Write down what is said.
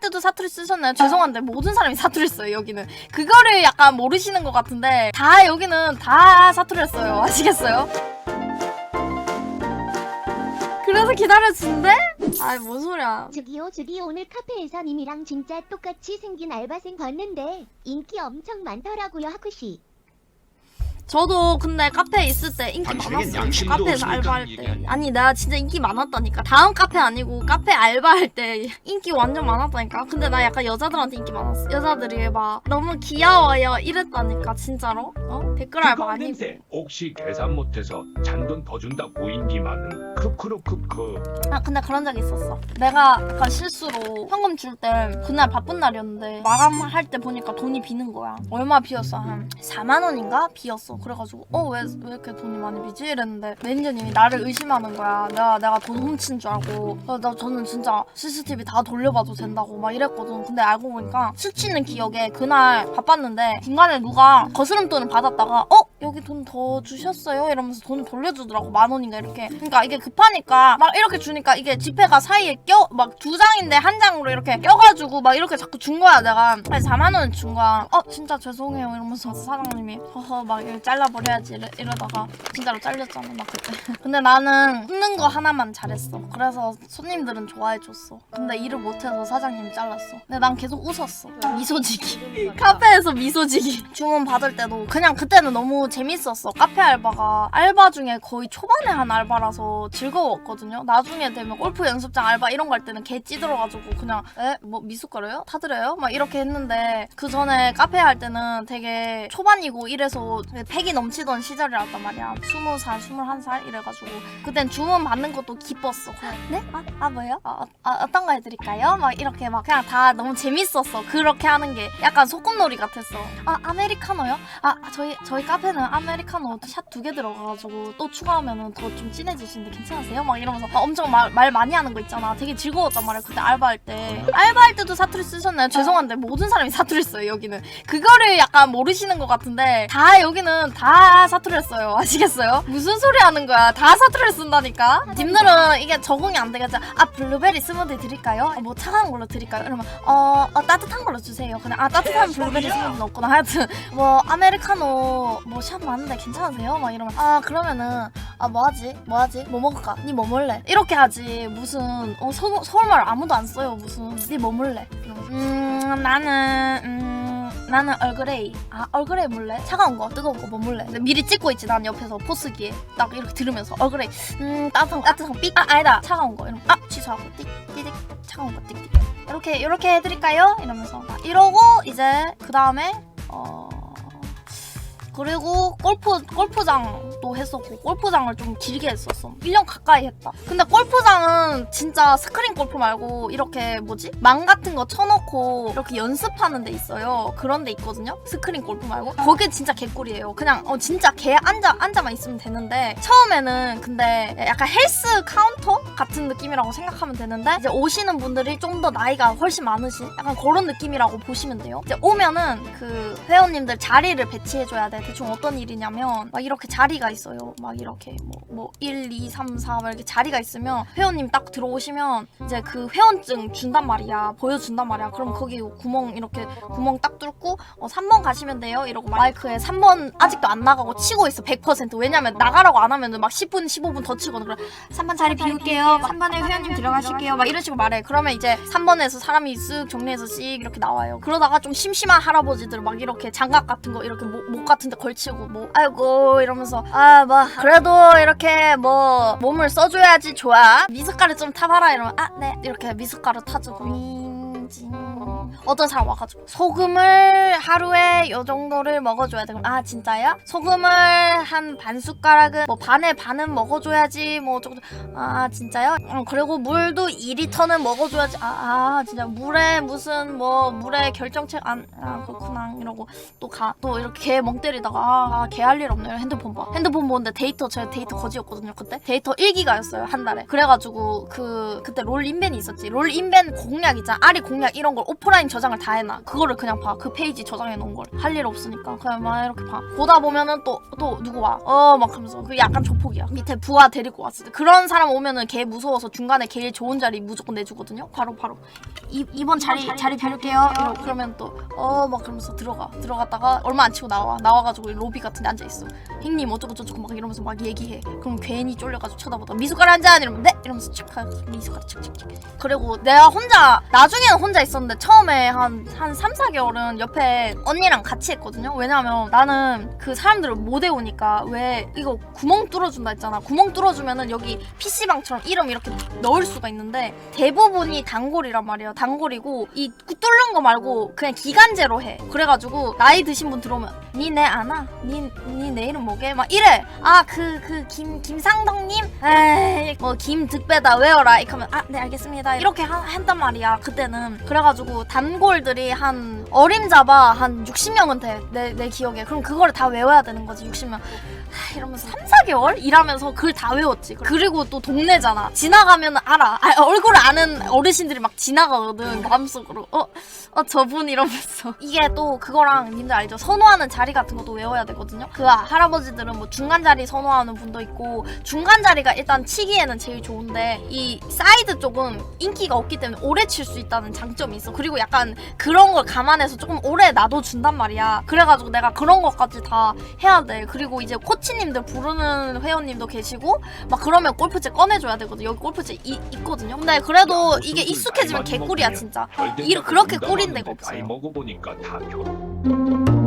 때도 사투리 쓰셨나요? 죄송한데 모든 사람이 사투리 써요 여기는 그거를 약간 모르시는 것 같은데 다 여기는 다 사투리를 써요 아시겠어요? 그래서 기다려준대? 아이 뭔 소리야 저기요 저기 오늘 카페에서 님이랑 진짜 똑같이 생긴 알바생 봤는데 인기 엄청 많더라고요 하쿠씨 저도 근데 카페에 있을 때 인기 당신에겐 많았어요. 양심도 카페에서 없으니까 알바할 때. 아니 내가 진짜 인기 많았다니까. 다음 카페 아니고 카페 알바할 때 인기 완전 많았다니까. 근데 나 약간 여자들한테 인기 많았어. 여자들이 막 너무 귀여워요 이랬다니까 진짜로. 어? 댓글 알바 아니고. 혹시 계산 못해서 잔돈 더 준다고 인기 많은 크크로크크 아 근데 그런 적이 있었어. 내가 약간 실수로 현금 줄 때 그날 바쁜 날이었는데 마감할 때 보니까 돈이 비는 거야. 얼마 비었어? 한 4만 원인가 비었어. 그래가지고 어 왜 왜 이렇게 돈이 많이 비지? 이랬는데 매니저님이 나를 의심하는 거야. 내가 내가 돈 훔친 줄 알고. 그래서 나 저는 진짜 CCTV 다 돌려봐도 된다고 막 이랬거든. 근데 알고 보니까 스치는 기억에 그날 바빴는데 중간에 누가 거스름돈을 받았다가 어 여기 돈 더 주셨어요? 이러면서 돈을 돌려주더라고 만 원인가 이렇게. 그러니까 이게 급하니까 막 이렇게 주니까 이게 지폐가 사이에 껴 막 두 장인데 한 장으로 이렇게 껴가지고 막 이렇게 자꾸 준 거야 내가. 그래서 4만 원준 거야. 어 진짜 죄송해요 이러면서 사장님이 허허 막 이렇게 잘라버려야지 이러, 이러다가 진짜로 잘렸잖아 막 그때. 근데 나는 굽는 거 하나만 잘했어. 그래서 손님들은 좋아해줬어. 근데 일을 못해서 사장님이 잘랐어. 근데 난 계속 웃었어. 미소지기. 카페에서 미소지기. 주문 받을 때도 그냥 그때는 너무 재밌었어. 카페 알바가 알바 중에 거의 초반에 한 알바라서 즐거웠거든요. 나중에 되면 골프 연습장 알바 이런 거 할 때는 개 찌들어가지고 그냥 에? 뭐 미숫가루요? 타드려요? 막 이렇게 했는데 그 전에 카페 할 때는 되게 초반이고 이래서 패기 넘치던 시절이었단 말이야. 20살, 21살 이래가지고 그땐 주문 받는 것도 기뻤어. 그냥, 네? 아, 아 뭐요? 아, 아, 어떤 거 해드릴까요? 막 이렇게 막 그냥 다 너무 재밌었어. 그렇게 하는 게 약간 소꿉놀이 같았어. 아 아메리카노요? 아 저희 저희 카페는 아메리카노 샷 두 개 들어가가지고 또 추가하면은 더좀 진해지시는데 괜찮으세요? 막 이러면서 막 엄청 말, 말 많이 하는 거 있잖아. 되게 즐거웠단 말이야. 그때 알바할 때. 알바할 때도 사투리 쓰셨나요? 죄송한데 모든 사람이 사투리 써요 여기는. 그거를 약간 모르시는 것 같은데 다 여기는 다 사투리를 써요. 아시겠어요? 무슨 소리 하는 거야? 다 사투리를 쓴다니까. 님들은 이게 적응이 안 되겠죠? 아 블루베리 스무디 드릴까요? 아, 뭐 차가운 걸로 드릴까요? 이러면 어, 어, 따뜻한 걸로 주세요. 그냥 아 따뜻한 블루베리 스무디는 없구나. 하여튼 뭐 아메리카노 뭐샷 많은데 괜찮으세요? 막 이러면 아 그러면은 아 뭐하지? 뭐하지? 뭐 먹을까? 니 뭐 먹을래? 이렇게 하지 무슨 어, 서, 서울말 아무도 안 써요 무슨 니 뭐 먹을래? 음 나는 음 나는 얼그레이 아 얼그레이 먹을래? 차가운 거 뜨거운 거 뭐? 근데 미리 찍고 있지 난 옆에서 포스기에 딱 이렇게 들으면서 얼그레이 음 따뜻한 거 따뜻한 거 삑? 아 아니다 차가운 거 이러면 아 취소하고 띡띡 차가운 거 띡띡 이렇게 이렇게 해드릴까요? 이러면서 막 이러고 이제 그 다음에 어 그리고 골프 골프장도 했었고 골프장을 좀 길게 했었어. 1년 가까이 했다. 근데 골프장은 진짜 스크린 골프 말고 이렇게 뭐지? 망 같은 거 쳐놓고 이렇게 연습하는 데 있어요. 그런 데 있거든요. 스크린 골프 말고. 거기 진짜 개꿀이에요. 그냥 어 진짜 개 앉아 앉아만 있으면 되는데 처음에는 근데 약간 헬스 카운터 같은 느낌이라고 생각하면 되는데 이제 오시는 분들이 좀 더 나이가 훨씬 많으신 약간 그런 느낌이라고 보시면 돼요. 이제 오면은 그 회원님들 자리를 배치해줘야 돼. 대충 어떤 일이냐면 막 이렇게 자리가 있어요. 막 이렇게 뭐, 뭐 1, 2, 3, 4 막 이렇게 자리가 있으면 회원님 딱 들어오시면 이제 그 회원증 준단 말이야. 보여준단 말이야. 그럼 거기 구멍 이렇게 구멍 딱 뚫고 어, 3번 가시면 돼요. 이러고 마이크에 3번 아직도 안 나가고 치고 있어. 100%. 왜냐면 나가라고 안 하면은 막 10분, 15분 더 치거든. 그래 3번 자리 비울게요. 3번에 회원님 들어가실게요. 막 이런 식으로 말해. 그러면 이제 3번에서 사람이 쓱 정리해서 씩 이렇게 나와요. 그러다가 좀 심심한 할아버지들 막 이렇게 장갑 같은 거 이렇게 목, 목 같은 데 걸치고 뭐 아이고 이러면서 아 뭐 그래도 이렇게 뭐 몸을 써줘야지 좋아. 미숫가루 좀 타봐라. 이러면 아 네. 이렇게 미숫가루 타주고 민지. 어떤 사람 와가지고. 소금을 하루에 요 정도를 먹어줘야 돼. 그럼 아 진짜요? 소금을 한 반 숟가락은 뭐 반에 반은 먹어줘야지 뭐 조금 아 진짜요? 어, 그리고 물도 2리터는 먹어줘야지. 아, 아 진짜. 물에 무슨 뭐 물에 결정책 안 아 그렇구나. 이러고 또 가 또 이렇게 개 멍 때리다가 아, 개 할 일 없네요. 핸드폰 봐. 핸드폰 보는데 데이터 제가 데이터 거지였거든요 그때. 데이터 1기가였어요 한 달에. 그래가지고 그 그때 롤 인벤이 있었지. 롤 인벤 공략 있잖아 아리 공략 공략 이런 걸 오프라인 저장을 다 해놔. 그거를 그냥 봐. 그 페이지 저장해 놓은 걸. 할 일 없으니까 그냥 막 이렇게 봐. 보다 보면은 또 또 누구 와. 어 막 하면서 그 약간 조폭이야. 밑에 부하 데리고 왔을 때 그런 사람 오면은 걔 무서워서 중간에 걔 좋은 자리 무조건 내주거든요. 바로 바로 이, 이번 자리 자리 비울게요. 이러 그러면 또 어 막 그러면서 들어가 들어갔다가 얼마 안 치고 나와 나와가지고 로비 같은 데 앉아 있어. 형님 어쩌고 저쩌고 막 이러면서 막 얘기해. 그럼 괜히 쫄려가지고 쳐다보다 미숫가루 한잔 이러면 네 이러면서 칙 하고 미숫가루 칙칙칙. 그리고 내가 혼자 나중에는 혼자 있었는데 처음에 한 한 3, 4개월은 옆에 언니랑 같이 했거든요. 왜냐면 나는 그 사람들을 못 외우니까 왜 이거 구멍 뚫어준다 했잖아. 구멍 뚫어주면은 여기 PC방처럼 이름 이렇게 넣을 수가 있는데 대부분이 단골이란 말이야. 단골이고 이 뚫는 거 말고 그냥 기간제로 해. 그래가지고 나이 드신 분 들어오면 니 내 아나? 니 니 내 이름 뭐게? 막 이래. 아 그 그 김 김상덕님? 에이 뭐 김득배다 외워라. 이렇게 하면 아 네 알겠습니다. 이렇게 하, 한단 말이야. 그때는 그래가지고 단골들이 한 어림잡아 한 60명은 돼. 내 내 기억에. 그럼 그거를 다 외워야 되는 거지 60명. 하, 이러면서 3, 4개월 일하면서 그걸 다 외웠지. 그리고 또 동네잖아. 지나가면 알아. 아, 얼굴을 아는 어르신들이 막 지나가거든. 마음속으로. 어, 어, 저분 이러면서. 이게 또 그거랑 님들 알죠? 선호하는 자리 같은 것도 외워야 되거든요. 그 할아버지들은 뭐 중간 자리 선호하는 분도 있고, 중간 자리가 일단 치기에는 제일 좋은데, 이 사이드 쪽은 인기가 없기 때문에 오래 칠 수 있다는 장점이 있어. 그리고 약간 그런 걸 감안해서 조금 오래 놔둬준단 말이야. 그래가지고 내가 그런 것까지 다 해야 돼. 그리고 이제 코 치님들 부르는 회원님도 계시고, 막 그러면 골프채 꺼내줘야 되거든. 여기 골프채 이, 있거든요. 근데 그래도 이게 익숙해지면 개꿀이야, 진짜. 이- 그렇게 꿀인 데가 없어요. 먹어보니까 다 결혼